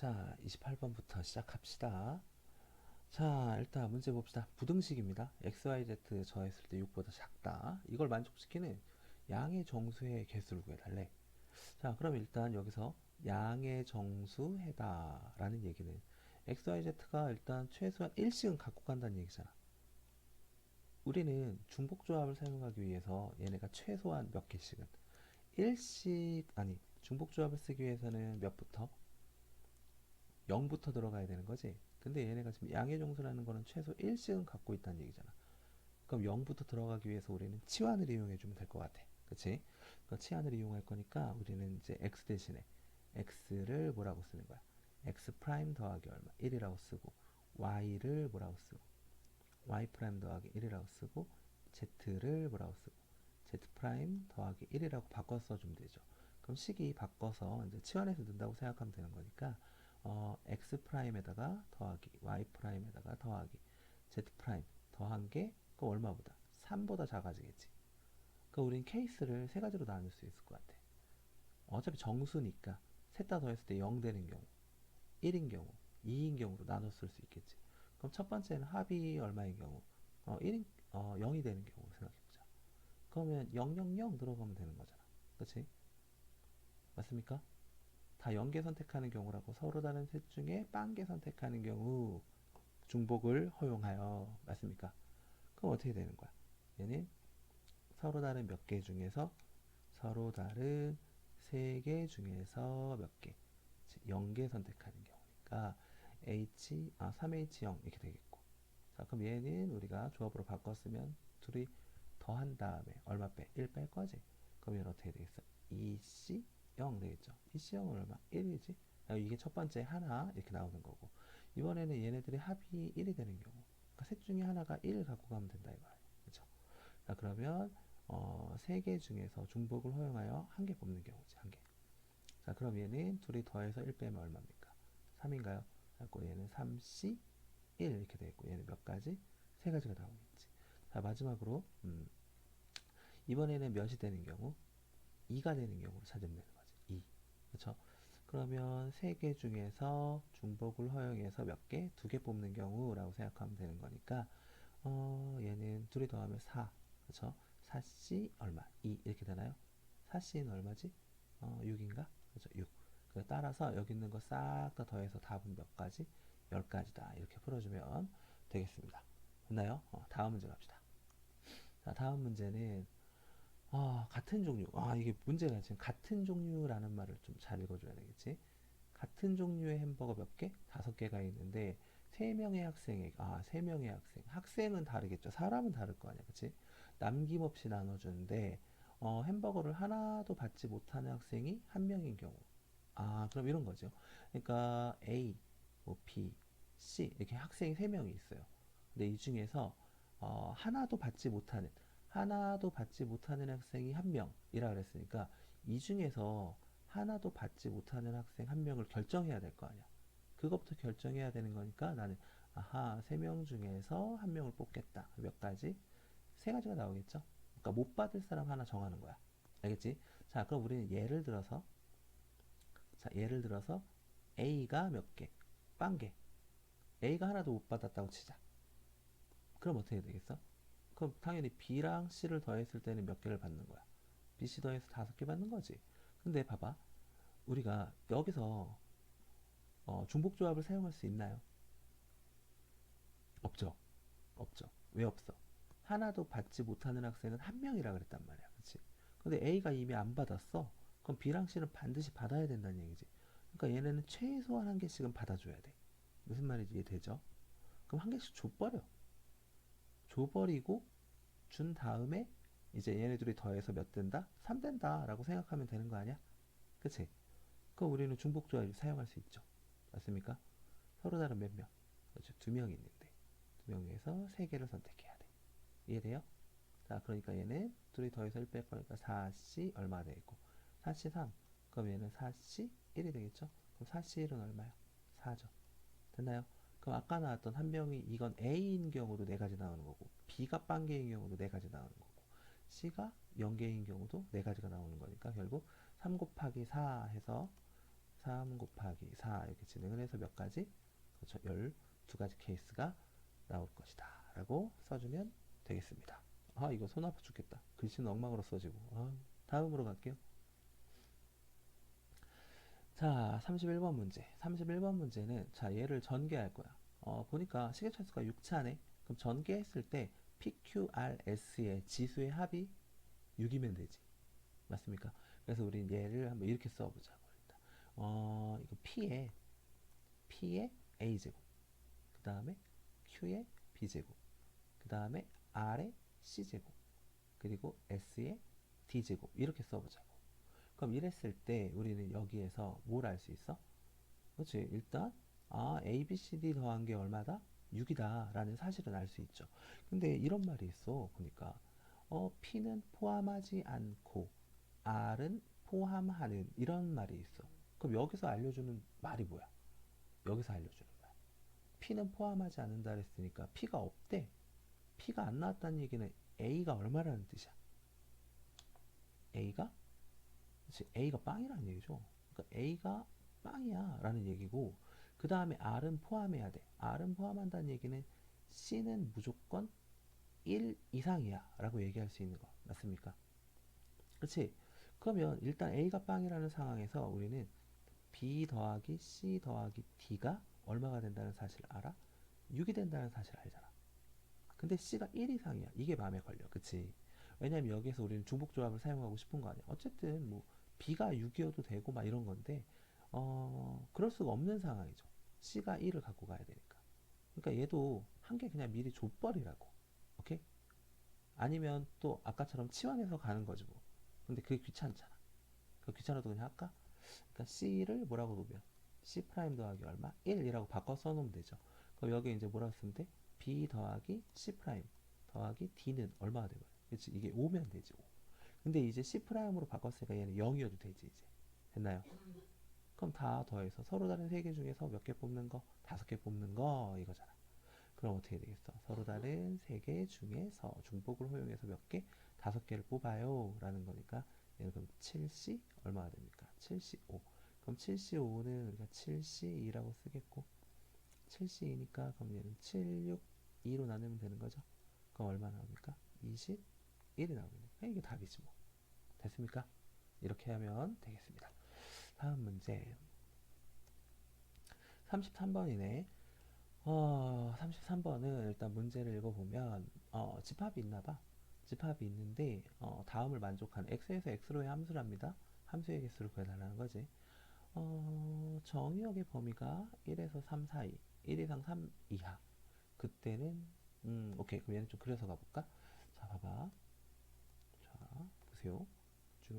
자, 28번부터 시작합시다. 자, 일단 문제 봅시다. 부등식입니다. xyz 더했을 때 6보다 작다. 이걸 만족시키는 양의 정수의 개수를 구해달래. 자, 그럼 일단 여기서 양의 정수해다 라는 얘기는 xyz가 일단 최소한 1씩은 갖고 간다는 얘기잖아. 우리는 중복조합을 사용하기 위해서 얘네가 최소한 몇 개씩은 1씩 아니 중복조합을 쓰기 위해서는 몇부터 0부터 들어가야 되는 거지. 근데 얘네가 지금 양의 정수라는 거는 최소 1씩은 갖고 있다는 얘기잖아. 그럼 0부터 들어가기 위해서 우리는 치환을 이용해 주면 될 것 같아. 그치? 그 치환을 이용할 거니까 우리는 이제 x 대신에 x를 뭐라고 쓰는 거야? x 프라임 더하기 얼마? 1이라고 쓰고 y를 뭐라고 쓰고 y 프라임 더하기 1이라고 쓰고 z를 뭐라고 쓰고 z 프라임 더하기 1이라고 바꿔서 써주면 되죠. 그럼 식이 바꿔서 이제 치환해서 넣는다고 생각하면 되는 거니까 어, x 프라임에다가 더하기 y 프라임에다가 더하기 z 프라임 더한 게 그 얼마보다 3보다 작아지겠지. 그 우린 케이스를 세 가지로 나눌 수 있을 것 같아. 어차피 정수니까 셋 다 더했을 때 0 되는 경우, 1인 경우, 2인 경우로 나눴을 수 있겠지. 그럼 첫 번째는 합이 얼마인 경우, 어, 1인, 어, 0이 되는 경우 생각해보자. 그러면 0, 0, 0 들어가면 되는 거잖아. 그치? 맞습니까? 다 0개 선택하는 경우라고 서로 다른 셋 중에 빵개 선택하는 경우 중복을 허용하여 맞습니까? 그럼 어떻게 되는 거야? 얘는 서로 다른 몇 개 중에서 서로 다른 세 개 중에서 몇 개? 0개 선택하는 경우니까 H, 아, 3H0 이렇게 되겠고 자 그럼 얘는 우리가 조합으로 바꿨으면 둘이 더한 다음에 얼마 빼? 1 뺄 거지? 그럼 얘는 어떻게 되겠어? 2C 0 되겠죠. PC형은 얼마? 1이지. 이게 첫 번째 하나 이렇게 나오는 거고 이번에는 얘네들이 합이 1이 되는 경우 그러니까 셋 중에 하나가 1을 갖고 가면 된다 이거야. 그렇죠? 자 그러면 어, 세개 중에서 중복을 허용하여 한 개 뽑는 경우지 한 개. 자 그럼 얘는 둘이 더해서 1 빼면 얼마입니까? 3인가요? 그리고 얘는 3C 1 이렇게 되겠고 얘는 몇 가지? 세 가지가 나오겠지. 자 마지막으로 음, 이번에는 몇이 되는 경우 2가 되는 경우로 찾으면 되는. 2. 그렇죠? 그러면 세 개 중에서 중복을 허용해서 몇 개? 두 개 뽑는 경우라고 생각하면 되는 거니까 어, 얘는 둘이 더하면 4. 그렇죠? 4C 얼마? 2 이렇게 되나요? 4C는 얼마지? 어, 6인가? 그렇죠? 6. 그 따라서 여기 있는 거 싹 다 더해서 답은 몇 가지? 10가지다. 이렇게 풀어주면 되겠습니다. 됐나요? 어, 다음 문제 갑시다. 자, 다음 문제는 아, 같은 종류. 아, 이게 문제가 지금 같은 종류라는 말을 좀 잘 읽어줘야 되겠지. 같은 종류의 햄버거 몇 개? 다섯 개가 있는데, 세 명의 학생에게, 아, 세 명의 학생. 학생은 다르겠죠. 사람은 다를 거 아니야. 그치? 남김없이 나눠주는데, 어, 햄버거를 하나도 받지 못하는 학생이 한 명인 경우. 아, 그럼 이런 거죠. 그러니까 A, 뭐 B, C 이렇게 학생이 세 명이 있어요. 근데 이 중에서 어, 하나도 받지 못하는 하나도 받지 못하는 학생이 한 명이라 그랬으니까 이 중에서 하나도 받지 못하는 학생 한 명을 결정해야 될 거 아니야. 그것부터 결정해야 되는 거니까 나는 아하 세 명 중에서 한 명을 뽑겠다. 몇 가지? 세 가지가 나오겠죠. 그러니까 못 받을 사람 하나 정하는 거야. 알겠지? 자 그럼 우리는 예를 들어서 자 예를 들어서 A가 몇 개? 빵 개. A가 하나도 못 받았다고 치자. 그럼 어떻게 되겠어? 그럼 당연히 B랑 C를 더했을 때는 몇 개를 받는 거야? B, C 더해서 다섯 개 받는 거지. 근데 봐봐. 우리가 여기서 어, 중복조합을 사용할 수 있나요? 없죠. 없죠. 왜 없어? 하나도 받지 못하는 학생은 한 명이라 그랬단 말이야. 그치? 근데 A가 이미 안 받았어. 그럼 B랑 C는 반드시 받아야 된다는 얘기지. 그러니까 얘네는 최소한 한 개씩은 받아줘야 돼. 무슨 말인지 이해되죠? 그럼 한 개씩 줘버려. 줘버리고 준 다음에 이제 얘네 들이 더해서 몇 된다? 3 된다 라고 생각하면 되는 거 아니야? 그치? 그럼 우리는 중복조합을 사용할 수 있죠. 맞습니까? 서로 다른 몇 명? 그렇죠. 두 명 있는데 두 명에서 세 개를 선택해야 돼. 이해돼요? 자, 그러니까 얘는 둘이 더해서 1 뺄 거니까 4C 얼마 되고 4C 3. 그럼 얘는 4C 1이 되겠죠? 그럼 4C 1은 얼마야? 4죠. 됐나요? 그럼 아까 나왔던 한 명이 이건 A인 경우도 네 가지 나오는 거고 B가 빵개인 경우도 네 가지 나오는 거고 C가 0개인 경우도 네 가지가 나오는 거니까 결국 3 곱하기 4 해서 3 곱하기 4 이렇게 진행을 해서 몇 가지? 그렇죠. 12가지 케이스가 나올 것이다. 라고 써주면 되겠습니다. 아, 이거 손 아파 죽겠다. 글씨는 엉망으로 써지고. 아, 다음으로 갈게요. 자, 31번 문제. 31번 문제는 자, 얘를 전개할 거야. 어, 보니까 시계차수가 6차네. 그럼 전개했을 때 PQRS의 지수의 합이 6이면 되지. 맞습니까? 그래서 우린 얘를 한번 이렇게 써보자고. 일단. 어, 이거 P에 P의 A제곱. 그 다음에 Q의 B제곱. 그 다음에 R의 C제곱. 그리고 S의 D제곱. 이렇게 써보자고. 그럼 이랬을 때 우리는 여기에서 뭘 알 수 있어? 그렇지. 일단 아, A, B, C, D 더한 게 얼마다? 6이다 라는 사실은 알 수 있죠. 근데 이런 말이 있어. 보니까 어, P는 포함하지 않고 R은 포함하는 이런 말이 있어. 그럼 여기서 알려주는 말이 뭐야? 여기서 알려주는 말. P는 포함하지 않는다 그랬으니까 P가 없대. P가 안 나왔다는 얘기는 A가 얼마라는 뜻이야? A가 A가 빵이라는 얘기죠. 그러니까 A가 빵이야 라는 얘기고 그 다음에 R은 포함해야 돼. R은 포함한다는 얘기는 C는 무조건 1 이상이야 라고 얘기할 수 있는 거 맞습니까? 그렇지? 그러면 일단 A가 빵이라는 상황에서 우리는 B 더하기 C 더하기 D가 얼마가 된다는 사실 알아? 6이 된다는 사실 알잖아. 근데 C가 1 이상이야. 이게 마음에 걸려. 그치? 왜냐면 여기서 우리는 중복 조합을 사용하고 싶은 거 아니야. 어쨌든 뭐 B가 6이어도 되고 막 이런 건데 어 그럴 수가 없는 상황이죠. C가 1을 갖고 가야 되니까. 그러니까 얘도 한 개 그냥 미리 줘버리라고. 오케이? 아니면 또 아까처럼 치환해서 가는 거지 뭐. 근데 그게 귀찮잖아. 그 귀찮아도 그냥 할까? 그러니까 C를 뭐라고 놓으면 C 프라임 더하기 얼마? 1이라고 바꿔 써놓으면 되죠. 그럼 여기 이제 뭐라고 쓰면 돼? B 더하기 C 프라임 더하기 D는 얼마가 되거든? 그렇지? 이게 5면 되지 5. 근데 이제 C 프라임으로 바꿨으니까 얘는 0이어도 되지 이제. 됐나요? 그럼 다 더해서 서로 다른 세 개 중에서 몇 개 뽑는 거? 다섯 개 뽑는 거 이거잖아. 그럼 어떻게 되겠어? 서로 다른 세 개 중에서 중복을 허용해서 몇 개? 다섯 개를 뽑아요. 라는 거니까 얘는 그럼 7C 얼마가 됩니까? 7C5. 그럼 7C5는 우리가 7C2라고 쓰겠고 7C2니까 그럼 얘는 7, 6, 2로 나누면 되는 거죠. 그럼 얼마 나옵니까? 21이 나오겠네. 이게 답이지 뭐. 됐습니까? 이렇게 하면 되겠습니다. 다음 문제 33번이네. 어, 33번은 일단 문제를 읽어보면 어, 집합이 있나 봐. 집합이 있는데 어, 다음을 만족한 x에서 x로의 함수랍니다. 함수의 개수를 구해달라는 거지. 어, 정의역의 범위가 1에서 3 사이, 1 이상 3 이하. 그때는 음, 오케이. 그럼 얘는 좀 그려서 가볼까? 자, 봐봐. 자, 보세요. 쭉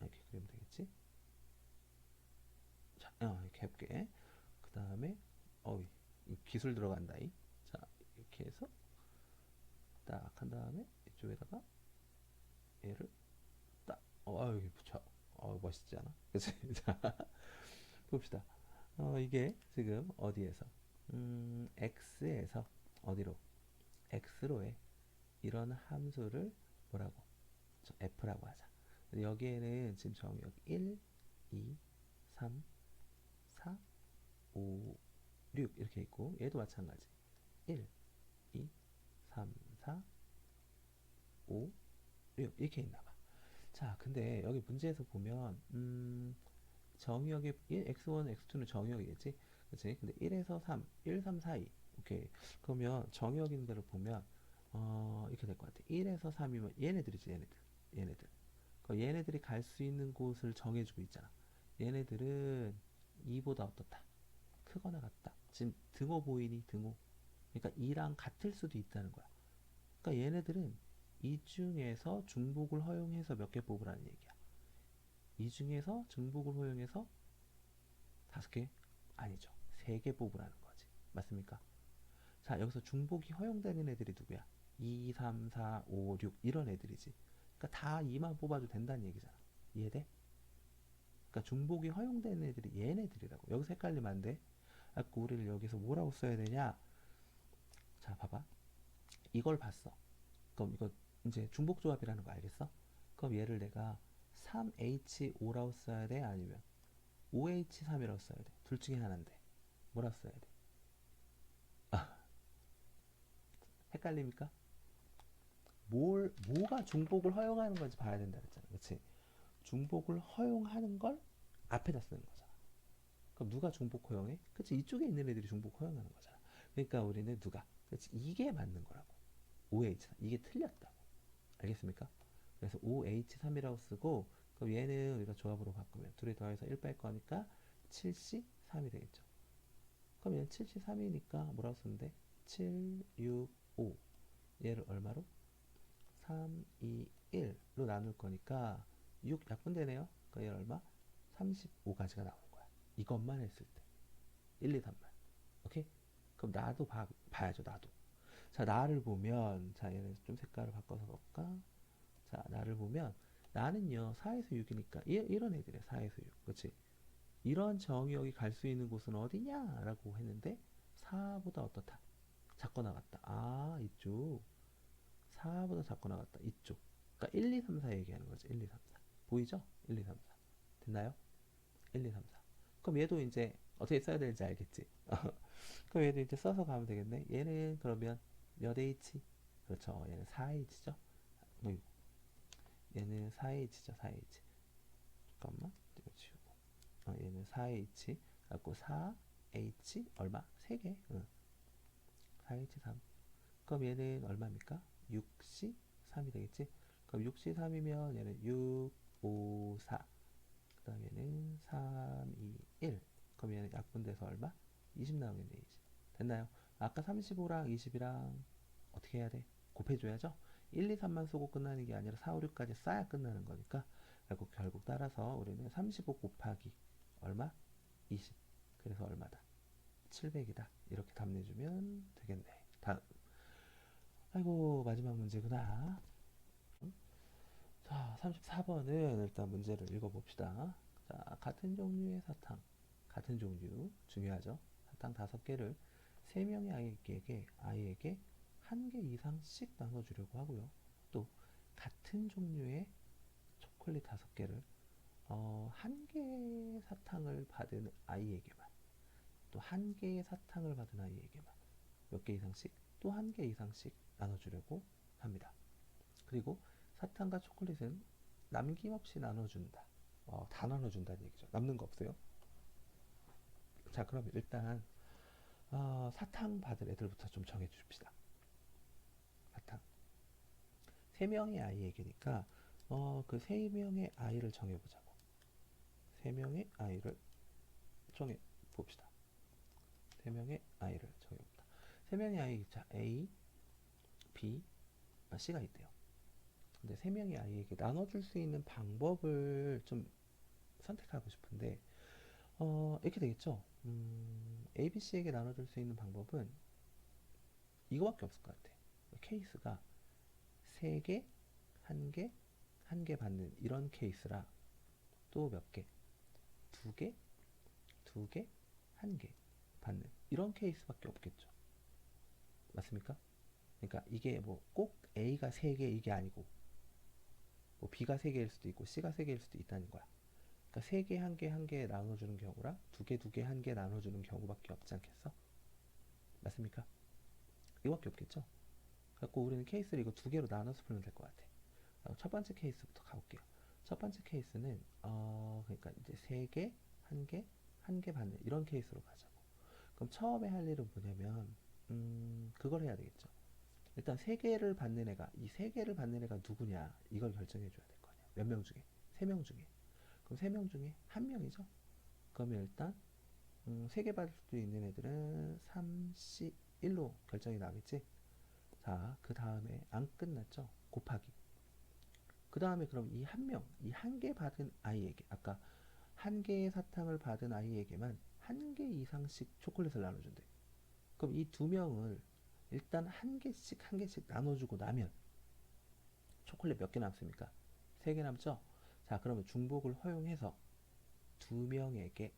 이렇게 그리면 되겠지? 자, 어, 이렇게 해볼게. 그 다음에 어이 기술 들어간다 이. 자 이렇게 해서 딱 한 다음에 이쪽에다가 얘를 딱 어, 여기 붙여. 어 멋있지 않아? 그치? 자 봅시다. 어 이게 지금 어디에서? 음 x에서 어디로? x로의 이런 함수를 뭐라고? 저 f라고 하자. 여기에는 지금 정의역 1, 2, 3, 4, 5, 6 이렇게 있고 얘도 마찬가지. 1, 2, 3, 4, 5, 6 이렇게 있나봐. 자 근데 여기 문제에서 보면 음, 정의역의 1, x1, x2는 정의역이겠지? 그치? 근데 1에서 3, 1, 3, 4, 2 오케이. 그러면 정의역인 대로 보면 어, 이렇게 될 것 같아. 1에서 3이면 얘네들이지 얘네들. 얘네들. 그 얘네들이 갈 수 있는 곳을 정해주고 있잖아. 얘네들은 2보다 어떻다? 크거나 같다. 지금 등호 보이니 등호. 그러니까 2랑 같을 수도 있다는 거야. 그러니까 얘네들은 이 중에서 중복을 허용해서 몇 개 뽑으라는 얘기야. 이 중에서 중복을 허용해서 다섯 개 아니죠. 세 개 뽑으라는 거지. 맞습니까? 자, 여기서 중복이 허용되는 애들이 누구야? 2, 3, 4, 5, 6 이런 애들이지. 그러니까 다 2만 뽑아도 된다는 얘기잖아. 이해돼? 그러니까 중복이 허용되는 애들이 얘네들이라고. 여기서 헷갈리면 안 돼. 아까 우리를 여기서 뭐라고 써야 되냐? 자, 봐봐. 이걸 봤어. 그럼 이거 이제 중복조합이라는 거 알겠어? 그럼 얘를 내가 3H5라고 써야 돼? 아니면 OH3이라고 써야 돼. 둘 중에 하나인데. 뭐라 써야 돼? 아, 헷갈립니까? 뭘, 뭐가 중복을 허용하는 건지 봐야 된다 그랬잖아. 그치? 중복을 허용하는 걸 앞에다 쓰는 거잖아. 그럼 누가 중복 허용해? 그치? 이쪽에 있는 애들이 중복 허용하는 거잖아. 그러니까 우리는 누가? 그치? 이게 맞는 거라고. OH3. 이게 틀렸다고. 알겠습니까? 그래서 OH3이라고 쓰고, 그럼 얘는 우리가 조합으로 바꾸면 둘이 더해서 1 뺄 거니까 7C3이 되겠죠. 그럼 얘는 7C3이니까 뭐라고 쓰는데? 7, 6, 5. 얘를 얼마로? 3, 2, 1로 나눌 거니까 6 약분되네요. 그러니까 얘 얼마? 35가지가 나오는. 이것만 했을 때. 1, 2, 3만. 오케이? 그럼 나도 봐, 봐야죠, 나도. 자, 나를 보면, 자, 얘는 좀 색깔을 바꿔서 볼까? 자, 나를 보면, 나는요, 4에서 6이니까, 이, 이런 애들이야, 4에서 6. 그치? 이런 정의역이 갈 수 있는 곳은 어디냐? 라고 했는데, 4보다 어떻다? 작거나 같다. 아, 이쪽. 4보다 작거나 같다. 이쪽. 그러니까 1, 2, 3, 4 얘기하는 거죠. 1, 2, 3, 4. 보이죠? 1, 2, 3, 4. 됐나요? 1, 2, 3, 4. 그럼 얘도 이제 어떻게 써야 되는지 알겠지? 그럼 얘도 이제 써서 가면 되겠네. 얘는 그러면 몇 H? 그렇죠. 얘는 4H죠. 뭐 이거. 얘는 4H죠. 4H. 잠깐만. 이거 지우고. 어, 얘는 4H. 갖고 4H 얼마? 3개. 응. 4H3. 그럼 얘는 얼마입니까? 6C3이 되겠지? 그럼 6C3이면 얘는 6, 5, 4. 그 다음 얘는 3, 2, 1. 그럼 얘는 약분돼서 얼마? 20 나오겠네, 20. 됐나요? 아까 35랑 20이랑 어떻게 해야 돼? 곱해줘야죠? 1, 2, 3만 쓰고 끝나는 게 아니라 4, 5, 6까지 쌓야 끝나는 거니까. 결국, 결국 따라서 우리는 35 곱하기 얼마? 20. 그래서 얼마다? 700이다. 이렇게 답 내주면 되겠네. 다음. 아이고, 마지막 문제구나. 자, 34번은 일단 문제를 읽어봅시다. 자, 같은 종류의 사탕, 같은 종류, 중요하죠. 사탕 다섯 개를 세 명의 아이에게, 아이에게 한 개 이상씩 나눠주려고 하고요. 또, 같은 종류의 초콜릿 다섯 개를 어, 한 개의 사탕을 받은 아이에게만, 또 한 개의 사탕을 받은 아이에게만 몇 개 이상씩, 또 한 개 이상씩 나눠주려고 합니다. 그리고 사탕과 초콜릿은 남김없이 나눠준다. 어, 다 나눠준다는 얘기죠. 남는 거 없어요. 자, 그럼 일단 어, 사탕 받을 애들부터 좀 정해 줍시다. 사탕. 세 명의 아이에게니까 어, 그 세 명의 아이를 정해 보자고. 세 명의 아이를 정해 봅시다. 세 명의 아이를 정해 봅니다. 세 명의 아이, 자 A, B, 아, C가 있대요. 근데 세 명의 아이에게 나눠줄 수 있는 방법을 좀 선택하고 싶은데 어, 이렇게 되겠죠. 음, A, B, C에게 나눠줄 수 있는 방법은 이거밖에 없을 것 같아. 케이스가 세 개, 한 개, 한개 받는 이런 케이스라 또 몇 개, 두 개, 두 개, 한개 받는 이런 케이스밖에 없겠죠. 맞습니까? 그러니까 이게 뭐 꼭 A가 세개 이게 아니고 뭐 B가 세 개일 수도 있고 C가 세 개일 수도 있다는 거야. 그러니까 세 개, 한 개, 한개 나눠주는 경우랑 두 개, 두 개, 한개 나눠주는 경우밖에 없지 않겠어? 맞습니까? 이거밖에 없겠죠? 그래고 우리는 케이스를 이거 두 개로 나눠서 풀면 될 것 같아. 어, 첫 번째 케이스부터 가볼게요. 첫 번째 케이스는 어 그러니까 이제 세 개, 한 개, 한개 받는 이런 케이스로 가자고. 그럼 처음에 할 일은 뭐냐면 음 그걸 해야 되겠죠. 일단 세 개를 받는 애가 이 세 개를 받는 애가 누구냐 이걸 결정해 줘야 될 거 아니야. 몇 명 중에? 세 명 중에. 그럼 세 명 중에 한 명이죠. 그러면 일단 음, 세개 받을 수 있는 애들은 3C 1로 결정이 나겠지. 자, 그 다음에 안 끝났죠. 곱하기. 그 다음에 그럼 이 한 명, 이 한 개 받은 아이에게 아까 한 개의 사탕을 받은 아이에게만 한 개 이상씩 초콜릿을 나눠준대. 그럼 이 두 명을 일단 한 개씩 한 개씩 나눠주고 나면 초콜릿 몇 개 남습니까? 세 개 남죠? 자, 그러면 중복을 허용해서 두 명에게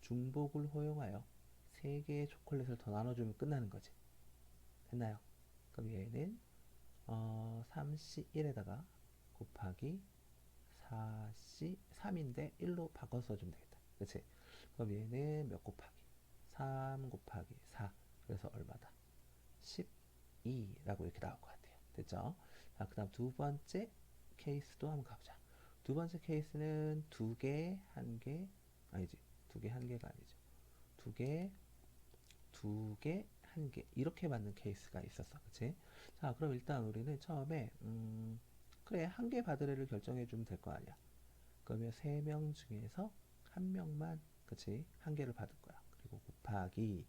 중복을 허용하여 세 개의 초콜릿을 더 나눠주면 끝나는 거지. 됐나요? 그럼 얘는 어, 3C1에다가 곱하기 4C3인데 1로 바꿔 써주면 되겠다. 그치? 그럼 얘는 몇 곱하기? 3 곱하기 4. 그래서 얼마다? 12라고 이렇게 나올 것 같아요. 됐죠? 자, 그 다음 두 번째 케이스도 한번 가보자. 두 번째 케이스는 두 개, 한 개, 아니지. 두 개, 한 개가 아니죠. 두 개, 두 개, 한 개. 이렇게 받는 케이스가 있었어. 그치? 자, 그럼 일단 우리는 처음에, 음, 그래, 한 개 받으래를 결정해 주면 될 거 아니야. 그러면 세 명 중에서 한 명만, 그치? 한 개를 받을 거야. 그리고 곱하기,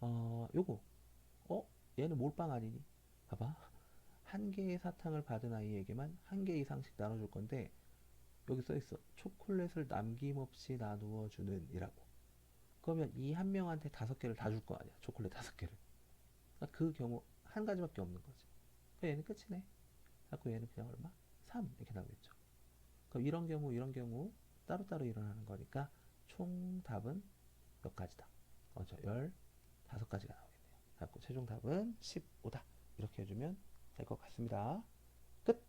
어, 요거. 어? 얘는 몰빵 아니니? 봐봐. 한 개의 사탕을 받은 아이에게만 한 개 이상씩 나눠줄 건데, 여기 써 있어. 초콜릿을 남김없이 나누어 주는 이라고. 그러면 이 한 명한테 다섯 개를 다 줄 거 아니야. 초콜릿 다섯 개를. 그러니까 그 경우 한 가지밖에 없는 거지. 얘는 끝이네. 그래서 얘는 그냥 얼마? 3 이렇게 나오겠죠. 그럼 이런 경우 이런 경우 따로따로 일어나는 거니까 총 답은 몇 가지다? 어죠. 15가지가 나오겠네요. 그래서 최종 답은 15다. 이렇게 해주면 될 것 같습니다. 끝!